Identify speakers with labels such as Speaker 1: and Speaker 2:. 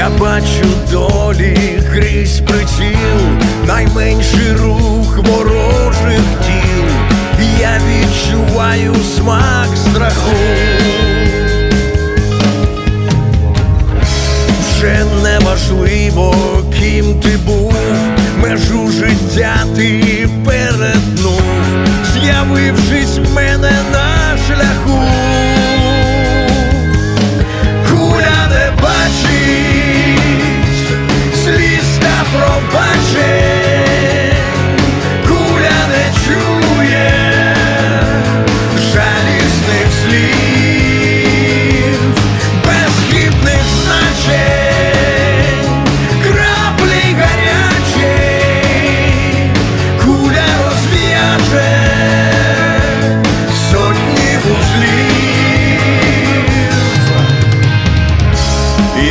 Speaker 1: Я бачу долі крізь приціл, найменший рух ворожих тіл, я відчуваю смак страху. Вже неважливо, ким ти був, межу життя ти перетнув, з'явившись в мене.